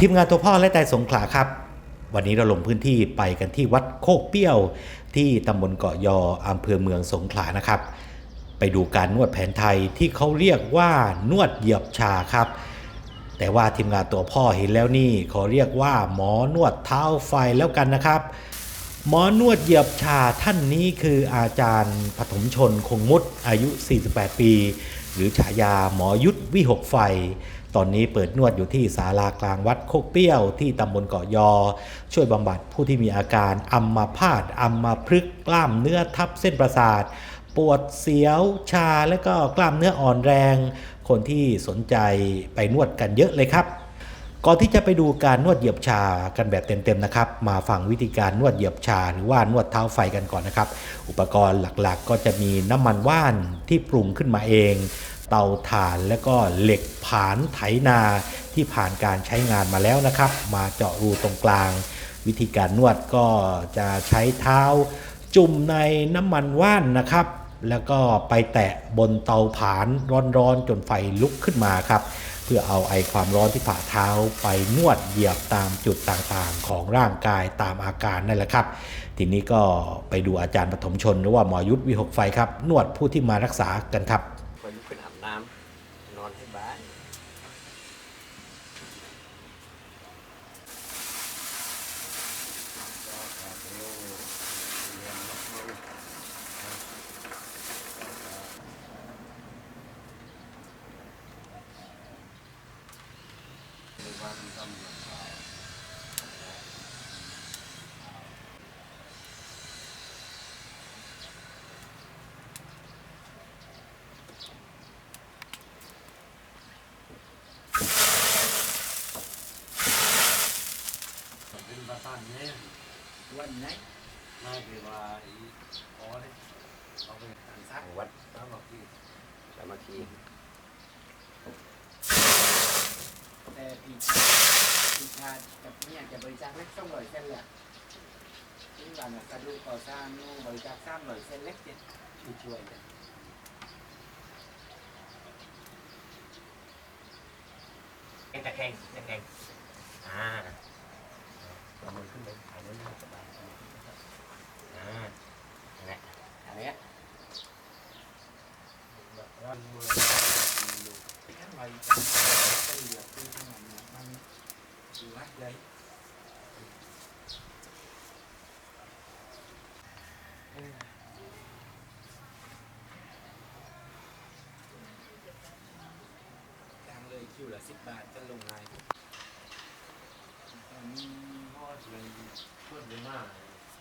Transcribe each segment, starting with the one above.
ทีมงานตัวพ่อและใจสงขลาครับ วันนี้เราลงพื้นที่ไปกันที่วัดโคกเปี้ยว ที่ตำบลเกาะยออำเภอเมืองสงขลานะครับ ไปดูการนวดแผนไทยที่เขาเรียกว่านวดเหยียบชาครับ แต่ว่าทีมงานตัวพ่อเห็นแล้วนี่ขอเรียกว่าหมอนวดเท้าไฟแล้วกันนะครับ หมอนวดเหยียบชาท่านนี้คืออาจารย์ปฐมชนคงมุตอายุ 48 ปี หรือฉายาหมอยุทธวิหกไฟ ตอนนี้เปิดนวดอยู่ที่ศาลากลางวัดโคกเปี้ยวที่ตำบลเกาะยอ ช่วยบำบัดผู้ที่มีอาการอัมมาพาตอัมมาพฤกกล้ามเนื้อทับเส้นประสาท ปวดเสียวชาและก็กล้ามเนื้ออ่อนแรง คนที่สนใจไปนวดกันเยอะเลยครับ ก่อนที่จะไปดูการนวดเหยียบชากันแบบเต็มๆนะครับ มาฟังวิธีการนวดเหยียบชาหรือว่านวดเท้าไฟกันก่อนนะครับ อุปกรณ์หลักๆ ก็จะมีน้ำมันว่านที่ปรุงขึ้นมาเอง เตาถ่านและก็เหล็กผานไถนาที่ผ่านการใช้งานมาแล้วนะครับ มาเจาะรูตรงกลาง วิธีการนวดก็จะใช้เท้าจุ่มในน้ำมันว่านนะครับ แล้วก็ไปแตะบนเตาผานร้อนๆจนไฟลุกขึ้นมาครับ พื่อเอาไอความร้อนที่ฝ่าเท้าไปนวดเหยียบตามจุดต่างๆ ของร่างกายตามอาการนั่นแหละครับ ทีนี้ก็ไปดูอาจารย์ปฐมชน หรือว่าหมอยุทธวิหกไฟครับ นวดผู้ที่มารักษากันครับ คอยลุกขึ้นอาบน้ำนอนให้บ้าน เป็นประสานเนี่ย วันไหนน่าคือว่าอีอ๋อเนี่ยเอาไปทางซักวัดสามบอกที่สามัคคีแต่ปีปีชากับเนี่ยจะบริจาคเล็กต้องร้อยเส้นแหละที่ว่าน่ะกระดูกก่อสร้างนู่นบริจาคสร้างร้อยเส้นเล็กเนี่ยช่วยช่วยๆกันตะแคงตะแคงอ่าเอามือขึ้นไป ถ่ายนั้นสบายอ่านั่นแหละ อะไรอ่ะ ร้านเมือง ถ้าบริจาคเส้นเหลือที่ข้างหลังเนี่ยมันดีมากเลยเออจ้างเลยคิวละสิบบาทจะลงไงตอนนี้ พ่อ เลยเพื่อนเลยมาก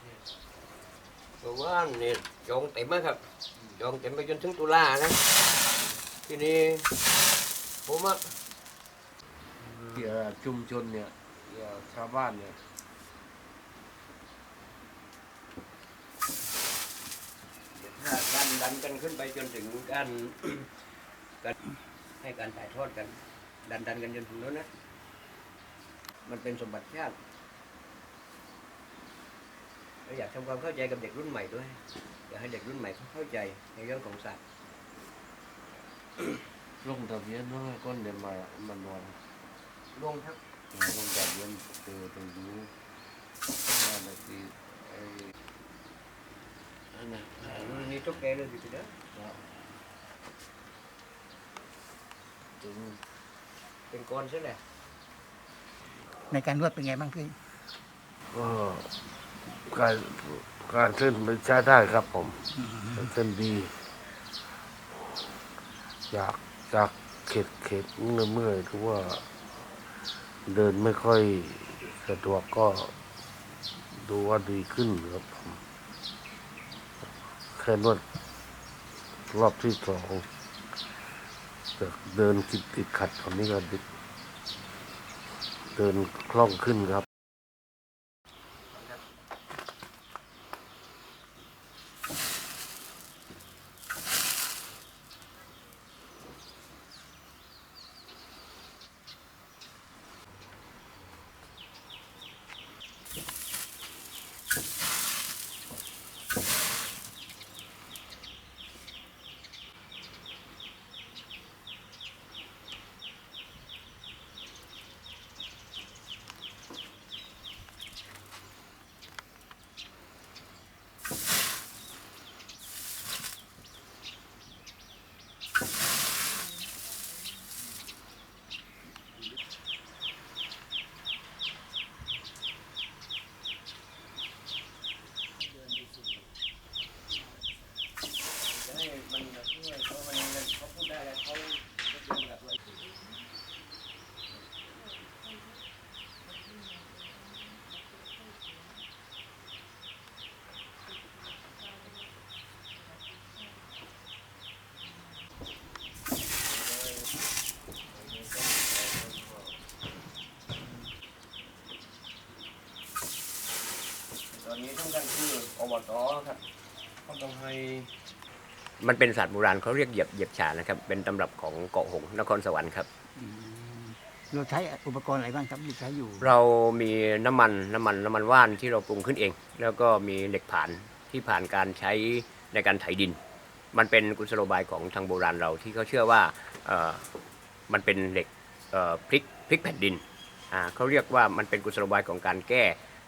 เนี่ยตัวว่าเนี่ยจองเต็มไหมครับจองเต็มไปจนถึงตุลานะทีนี้ผมอะเกี่ยวกับชุมชนเนี่ยเกี่ยวกับชาวบ้านเนี่ยถ้าดันดันกันขึ้นไปจนถึงการการให้การถ่ายทอดกัน ดันดันกันจนถึงนู้นนะมันเป็นสมบัติชาติ เราอยากทำความเข้าใจกับเด็กรุ่นใหม่ด้วยอยากให้เด็กรุ่นใหม่เขาเข้าใจในเรื่องของศาสตร์ลงทะเบียนน้อยก้นเดินมามันวันลงครับลงทะเบียนเจอตรงนี้ว่าอะไรที่ไอ้อันนั้นรุ่นนี้ทุกแกเลยสิพี่เด้อถึงเป็นก้อนใช่ไหมในการนวดเป็นไงบ้างพี่ก็ การการเส้นไปใช้ได้ครับผมเส้นดี อยากจากเข็ดเข็ดเมื่อยเมื่อยหรือว่า เดินไม่ค่อยสะดวกก็ดูว่าดีขึ้นครับผมแค่นวดรอบที่สองจากเดินติดติดขัดตอนนี้ก็ดิเดินคล่องขึ้นครับ ออบตครับเขาต้องให้มันเป็นศาสตร์โบราณเขาเรียกเหยียบเหยียบฉานะครับ เป็นตำรับของเกาะหงส์นครสวรรค์ครับเราใช้อุปกรณ์อะไรบ้างครับที่ใช้อยู่เรามีน้ำมันน้ำมันน้ำมันว่านที่เราปรุงขึ้นเอง แล้วก็มีเหล็กผ่านที่ผ่านการใช้ในการไถดิน มันเป็นกุศโลบายของทางโบราณเราที่เขาเชื่อว่าเอ่อมันเป็นเหล็กเอ่อพลิกพลิกแผ่นดินอ่าเขาเรียกว่ามันเป็นกุศโลบายของการแก้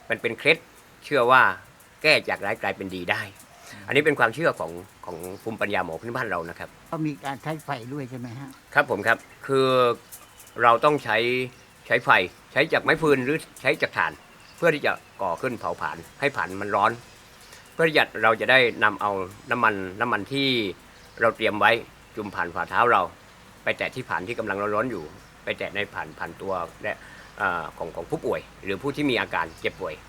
มันเป็นเคล็ดเชื่อว่า แก้จากร้ายกลายเป็นดีได้ อันนี้เป็นความเชื่อของของภูมิปัญญาหมอพื้นบ้านเรานะครับ ก็มีการใช้ไฟด้วยใช่ไหมฮะ ครับผมครับคือเราต้องใช้ใช้ไฟใช้จากไม้ฟืนหรือใช้จากถ่าน เพื่อที่จะก่อขึ้นเผาผลาญให้ผลาญมันร้อน เพื่อที่จะเราจะได้นำเอาน้ำมันน้ำมันที่เราเตรียมไว้จุ่มผ่านฝ่าเท้าเรา ไปแตะที่ผ่านที่กำลังร้อนๆอยู่ ไปแตะในผ่านผ่านตัวและเอ่อของของผู้ป่วย หรือผู้ที่มีอาการเจ็บป่วยเอ่อ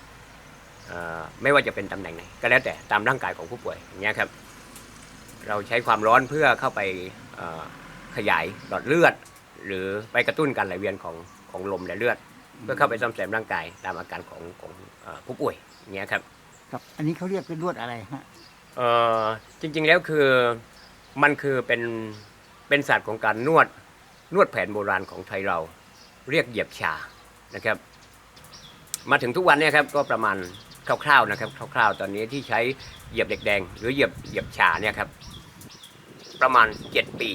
ไม่ว่าจะเป็นตำแหน่งไหนก็แล้วแต่ตามร่างกายของผู้ป่วยอย่างเงี้ยครับ เราใช้ความร้อนเพื่อเข้าไปเอ่อขยายหลอดเลือด หรือไปกระตุ้นการไหลเวียนของของลมและเลือด เพื่อเข้าไปซ่อมแซมร่างกายตามอาการของของเอ่อผู้ป่วยอย่างเงี้ยครับครับอันนี้เขาเรียกเป็นลวดอะไรฮะเอ่อจริงๆแล้วคือมันคือเป็นเป็นศาสตร์ของการนวดนวดแผนโบราณของไทยเรา เรียกเหยียบชานะครับ มาถึงทุกวันเนี่ยครับก็ประมาณ คร่าวๆนะครับคร่าวๆ ตอนนี้ที่ใช้เหยียบเหล็กแดง หรือเหยียบเหยียบชาเนี่ยครับ ประมาณ 7 ปี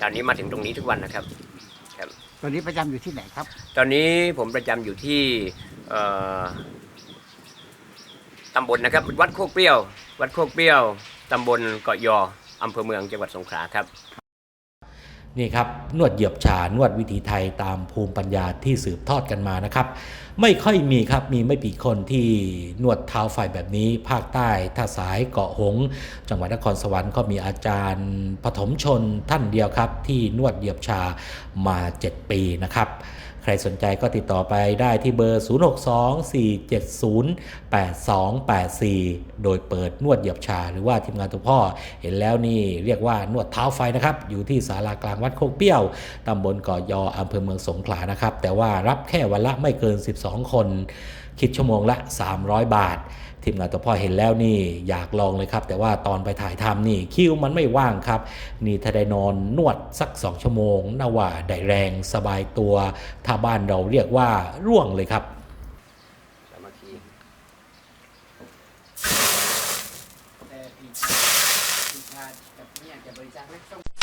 ตอนนี้มาถึงตรงนี้ทุกวันนะครับ ตอนนี้ประจำอยู่ที่ไหนครับ ตอนนี้ผมประจำอยู่ที่เอ่อตำบลนะครับ วัดโคกเปรี้ยว วัดโคกเปรี้ยวตำบลเกาะยออำเภอเมืองจังหวัดสงขลาครับ นี่ครับนวดเหยียบชานวดวิถีไทยตามภูมิปัญญาที่สืบทอดกันมานะครับ ไม่ค่อยมีครับมีไม่กี่คนที่นวดเท้าไฟแบบนี้ ภาคใต้ท่าสายเกาะหงส์จังหวัดนครสวรรค์ก็มีอาจารย์ปฐมชนท่านเดียวครับ ที่นวดเหยียบชามา 7 ปีนะครับใครสนใจก็ติดต่อไปได้ที่เบอร์ 0624708284 โดยเปิดนวดเหยียบชา หรือว่าทีมงานตัวพ่อ เห็นแล้วนี่เรียกว่านวดเท้าไฟนะครับ อยู่ที่ศาลากลางวัดโคกเปี้ยวตำบลเกาะยออำเภอเมืองสงขลานะครับ แต่ว่ารับแค่วันละไม่เกิน 12 คน คิดชั่วโมงละ 300 บาททีมงานตัวพ่อเห็นแล้วนี่อยากลองเลยครับ แต่ว่าตอนไปถ่ายทำนี่คิวมันไม่ว่างครับ นี่ถ้าได้นอนนวดสัก2ชั่วโมงน่าว่าได้แรงสบายตัว ถ้าบ้านเราเรียกว่าร่วงเลยครับแต่พี่พี่ชาติกับนี่ยจะบริจาคไหมส่ง